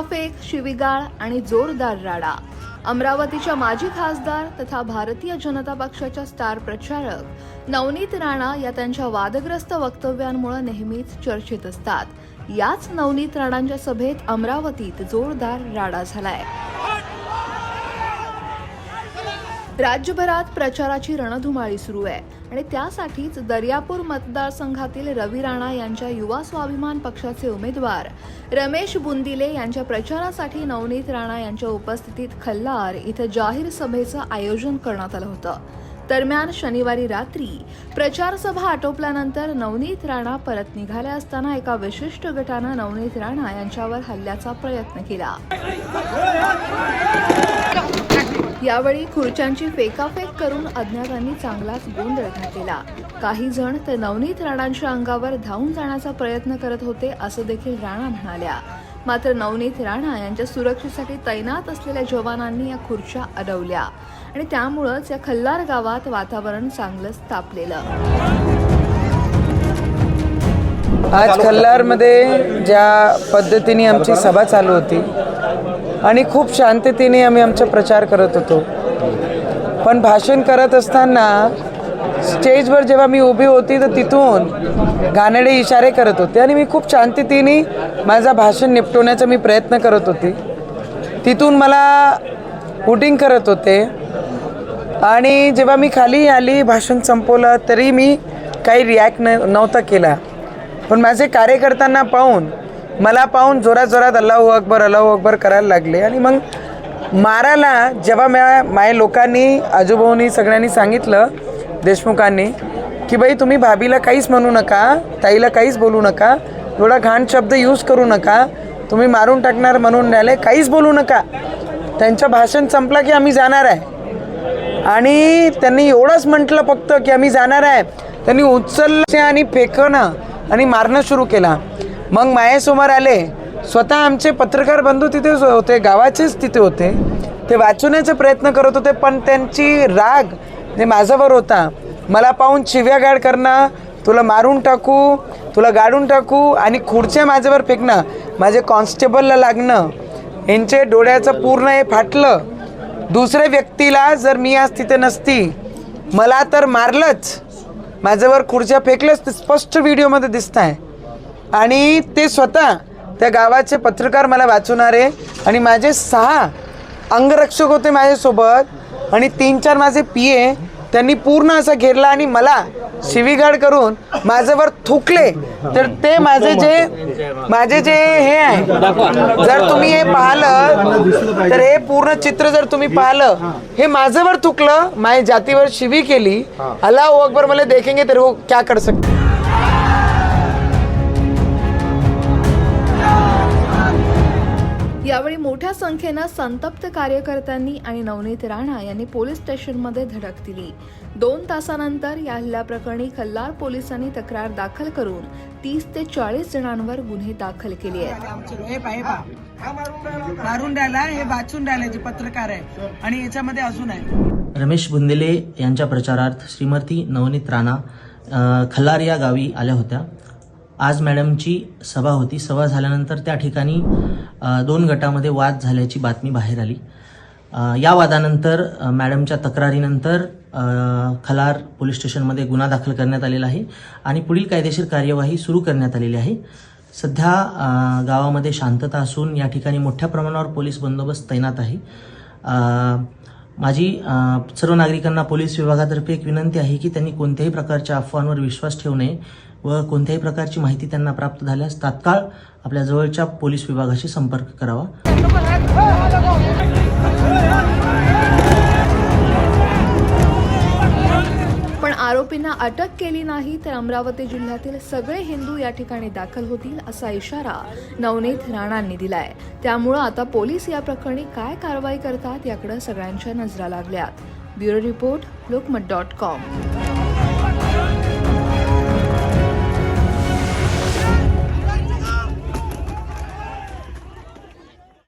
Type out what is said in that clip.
Fake शिवीगाळ आणि जोरदार राडा. अमरावतीच्या माजी खासदार तथा भारतीय जनता पक्षाच्या स्टार प्रचारक नवनीत राणा या त्यांच्या वादग्रस्त वक्तव्यांमुळे नेहमीच चर्चेत असतात. याच नवनीत राणांच्या सभेत अमरावतीत जोरदार राडा झालाय. राज्यभरात प्रचाराची रणधुमाळी सुरू आहे. आणि त्यासाठीच दर्यापूर मतदारसंघातील रवी राणा यांच्या युवा स्वाभिमान पक्षाचे उमेदवार रमेश बुंदिले यांच्या प्रचारासाठी नवनीत राणा यांच्या उपस्थितीत खल्लार इथं जाहीर सभेचं आयोजन करण्यात आलं होतं. दरम्यान शनिवारी रात्री प्रचारसभा आटोपल्यानंतर नवनीत राणा परत निघाल्या असताना एका विशिष्ट गटानं नवनीत राणा यांच्यावर हल्ल्याचा प्रयत्न केला. यावेळी खुर्च्यांची फेकाफेक करून अज्ञातांनी चांगलाच गोंधळ घातलेला. काही जण तर नवनीत राणांच्या अंगावर धावून जाण्याचा प्रयत्न करत होते असं देखील राणा म्हणाल्या. मात्र नवनीत राणा यांच्या सुरक्षेसाठी तैनात असलेल्या जवानांनी या खुर्च्या अडवल्या आणि त्यामुळंच या खल्लार गावात वातावरण चांगलंच तापलेलं. आज खल्लारमध्ये ज्या पद्धतीने आमची सभा चालू होती आणि खूप शांततेने आम्ही आमचा प्रचार करत होतो. पण भाषण करत असताना स्टेजवर जेव्हा मी उभी होती तर तिथून घाणेडे इशारे करत होते आणि मी खूप शांततेने माझा भाषण निपटवण्याचा मी प्रयत्न करत होती. तिथून मला हुटिंग करत होते आणि जेव्हा मी खाली आली भाषण संपवलं तरी मी काही रिॲक्ट न नव्हता केला. पण माझे कार्यकर्त्यांना पाहून मला पाहून जोरात जोरात अल्लाहू अकबर अल्लाहू अकबर करायला लागले. आणि मग मारायला जेव्हा म्या माय लोकांनी आजूबाजूनी सगळ्यांनी सांगितलं देशमुखांनी की बाई तुम्ही भाभीला काहीच म्हणू नका ताईला काहीच बोलू नका एवढा घाण शब्द यूज करू नका तुम्ही मारून टाकणार म्हणून राहिले काहीच बोलू नका. त्यांचं भाषण संपलं की आम्ही जाणार आहे. आणि त्यांनी एवढंच म्हटलं फक्त की आम्ही जाणार आहे. त्यांनी उचललं आणि फेकणं. आणि मारणं सुरू केला. मग मायासमोर आले. स्वतः आमचे पत्रकार बंधू तिथे होते गावाचेच तिथे होते. ते वाचवण्याचा प्रयत्न करत होते पण त्यांची राग जे माझ्यावर होता. मला पाहून शिव्यागाड करणं तुला मारून टाकू तुला गाडून टाकू आणि खुर्च्या माझ्यावर फेकणं माझे कॉन्स्टेबलला लागणं यांचे डोळ्याचं पूर्ण हे फाटलं. दुसऱ्या व्यक्तीला जर मी आज तिथे नसती मला तर मारलंच. माझ्यावर खुर्च्या फेकल्याच ते स्पष्ट व्हिडिओमध्ये दिसत आहे आणि ते स्वतः त्या गावाचे पत्रकार मला वाचवणारे आणि माझे सहा अंगरक्षक होते माझ्यासोबत आणि तीन चार माझे पी ए त्यांनी पूर्ण असा घेरला आणि मला शिवीगाड करून माझ्यावर थुकले तर ते माझे जे माझे जे हे आहे. जर तुम्ही हे पाहिलं तर हे पूर्ण चित्र जर तुम्ही पाहिलं हे माझ्यावर थुकलं माझ्या जातीवर शिवी केली अल्लाह अकबर मला देखेंगे तर क्या कर सकते? यावेळी मोठ्या संख्येनं संतप्त कार्यकर्त्यांनी आणि नवनीत राणा यांनी पोलीस स्टेशनमध्ये धडक दिली. दोन तासानंतर या हल्ल्याप्रकरणी खल्लार पोलिसांनी तक्रार दाखल करून तीस ते चाळीस जणांवर गुन्हे दाखल केले आहेत. मारून राहिला हे वाचून राहिला जे पत्रकार आहे आणि याच्यामध्ये अजून आहे. रमेश बुंदेले यांच्या प्रचारार्थ श्रीमती नवनीत राणा खल्लार या गावी आल्या होत्या. आज मॅडमची सभा होती. सभा झाल्यानंतर त्या ठिकाणी दोन गटामध्ये वाद झाल्याची बातमी बाहेर आली. या वादानंतर मॅडमच्या तक्रारीनंतर खलार पोलीस स्टेशनमध्ये गुन्हा दाखल करण्यात आलेला आहे आणि पुढील कायदेशीर कार्यवाही सुरू करण्यात आलेली आहे. सध्या गावामध्ये शांतता असून या ठिकाणी मोठ्या प्रमाणावर पोलीस बंदोबस्त तैनात आहे. माझी सर्व नागरिकांना पोलीस विभागातर्फे एक विनंती आहे की त्यांनी कोणत्याही प्रकारच्या अफवांवर विश्वास ठेवू नये व कोणत्याही प्रकारची माहिती त्यांना प्राप्त झाल्यास तात्काळ आपल्या जवळच्या पोलीस विभागाशी संपर्क करावा. आरोपींना अटक केली नाही तर अमरावती जिल्ह्यातील सगळे हिंदू या ठिकाणी दाखल होतील असा इशारा नवनीत राणांनी दिलाय. त्यामुळं आता पोलीस या प्रकरणी काय कारवाई करतात याकडे सगळ्यांच्या नजरा लागल्यात. Bureau report Lokmat dot com.